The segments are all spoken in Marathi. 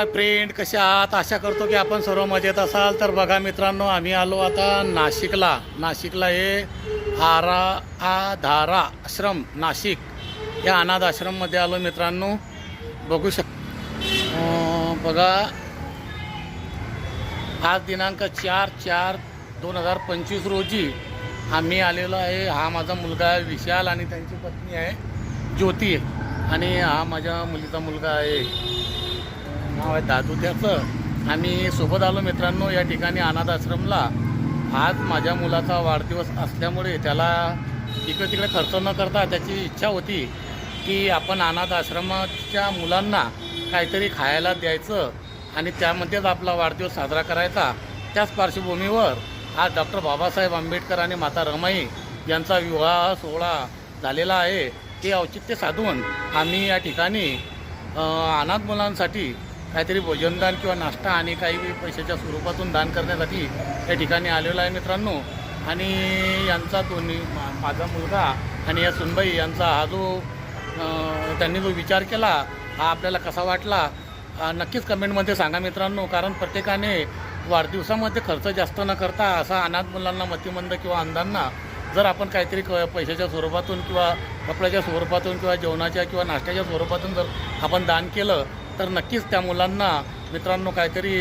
हाय फ्रेंड कसे आहात? आशा करतो की आपण सर्व मजेत असाल. तर बघा मित्रांनो आम्ही आलो आता नाशिकला. नाशिकला हे आरा आधारा आश्रम नाशिक या अनाथ आश्रममध्ये आलो मित्रांनो. बघू शक बघा. आज दिनांक चार चार दोन हजार पंचवीस रोजी आम्ही आलेलो आहे. हा माझा मुलगा आहे विशाल आणि त्यांची पत्नी आहे ज्योती. आणि हा माझ्या मुलीचा मुलगा आहे. नाव आहे दादू त्याचं. सोबत आलो मित्रांनो या ठिकाणी अनाथ आश्रमला. आज माझ्या मुलाचा वाढदिवस असल्यामुळे त्याला इकडे तिकडे खर्च न करता त्याची इच्छा होती की आपण अनाथ आश्रमाच्या मुलांना काहीतरी खायला द्यायचं आणि त्यामध्येच आपला वाढदिवस साजरा करायचा. त्याच पार्श्वभूमीवर आज डॉक्टर बाबासाहेब आंबेडकर आणि माता रमाई यांचा विवाह सोहळा झालेला आहे. ते औचित्य साधून आम्ही या ठिकाणी अनाथ मुलांसाठी काहीतरी भोजनदान किंवा नाश्ता आणि काही पैशाच्या स्वरूपातून दान करण्यासाठी या ठिकाणी आलेलो आहे मित्रांनो. आणि यांचा दोन्ही मा- माझा मुलगा आणि या सुनबाई यांचा हा जो त्यांनी जो विचार केला हा आपल्याला कसा वाटला नक्कीच कमेंटमध्ये सांगा मित्रांनो. कारण प्रत्येकाने वाढदिवसामध्ये खर्च जास्त न करता असा अनाथ मुलांना मतिमंद किंवा अंधांना जर आपण काहीतरी क पैशाच्या स्वरूपातून किंवा कपड्याच्या स्वरूपातून किंवा जेवणाच्या किंवा नाश्त्याच्या स्वरूपातून जर आपण दान केलं तर नक्कीच त्या मुलांना मित्रांनो काहीतरी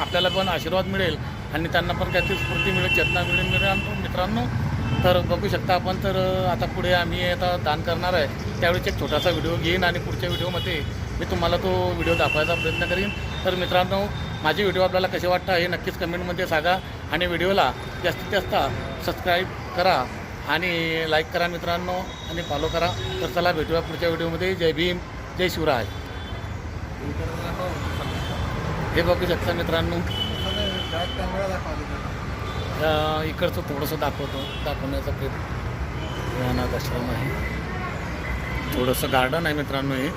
आपल्याला पण आशीर्वाद मिळेल आणि त्यांना पण काहीतरी स्फूर्ती मिळेल चेतना मिळेल. मिळेल मित्रांनो तर बघू शकता आपण तर आता पुढे आम्ही आता दान करणार आहे. त्यावेळेस एक छोटासा व्हिडिओ घेईन आणि पुढच्या व्हिडिओमध्ये मी तुम्हाला तो व्हिडिओ दाखवायचा प्रयत्न करीन. तर मित्रांनो माझे व्हिडिओ आपल्याला कसे वाटतं हे नक्कीच कमेंटमध्ये सांगा आणि व्हिडिओला जास्तीत जास्त सबस्क्राईब करा आणि लाईक करा मित्रांनो आणि फॉलो करा. तर चला भेटूया पुढच्या व्हिडिओमध्ये. जय भीम जय शिवराय. हे बघू शकता मित्रांनो. इकडचं थोडंसं दाखवतो. दाखवण्याचा प्रयत्न अनाथ आश्रम आहे. थोडंसं गार्डन आहे मित्रांनो हे.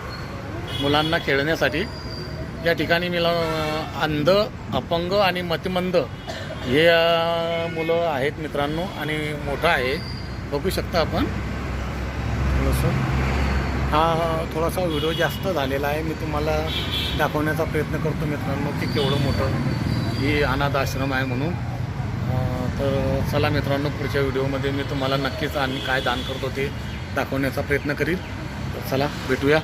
मुलांना खेळण्यासाठी. या ठिकाणी मी अंध अपंग आणि मतिमंद हे मुलं आहेत मित्रांनो आणि मोठं आहे. बघू शकता आपण. हा थोडासा व्हिडिओ जास्त झालेला आहे. मी तुम्हाला दाखवण्याचा प्रयत्न करतो मित्रांनो की केवढं मोठं ही अनाथ आश्रम आहे म्हणून. तर चला मित्रांनो पुढच्या व्हिडिओमध्ये मी तुम्हाला नक्कीच आणि काय दान करतो ते दाखवण्याचा प्रयत्न करीन चला भेटूया.